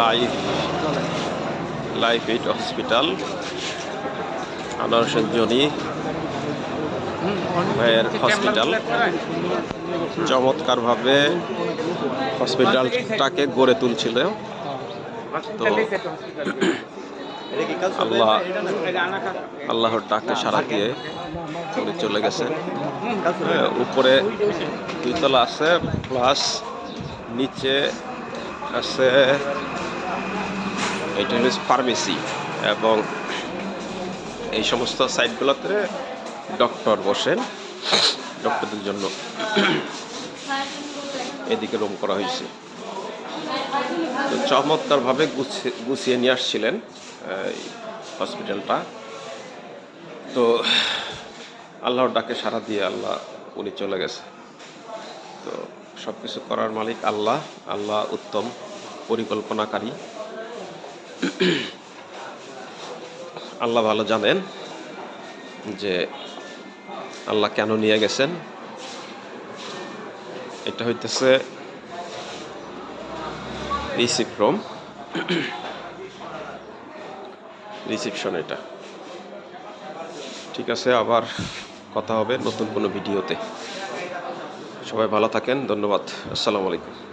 Life life eight hospital Anwar Hossain Jony ভাইয়ের hospital চমৎকারভাবে হসপিটালটাকে গড়ে তুলছিল। তো আল্লাহ আল্লাহর ডাকে সারা দিয়ে চলে গেছে হ্যাঁ, উপরে দুইতলা আছে প্লাস নিচে আছে এটা হচ্ছে ফার্মেসি এবং এই সমস্ত সাইটগুলোতে ডক্টর বসেন। ডক্টরদের জন্য এদিকে রুম করা হয়েছে। তো চমৎকারভাবে গুছিয়ে গুছিয়ে নিয়ে আসছিলেন হসপিটালটা তো আল্লাহর ডাকে সারা দিয়ে আল্লাহ, উনি চলে গেছে। তো সব কিছু করার মালিক আল্লাহ। আল্লাহ উত্তম, পরিকল্পনাকারী। আল্লাহ ভালো জানেন যে আল্লাহ কেন নিয়ে গেছেন। এটা হইতেছে রিসিভ ফ্রম রিসিপশন এটা। ঠিক আছে, আবার কথা হবে নতুন কোনো ভিডিওতে। সবাই ভালো থাকেন, ধন্যবাদ। আসসালামু আলাইকুম।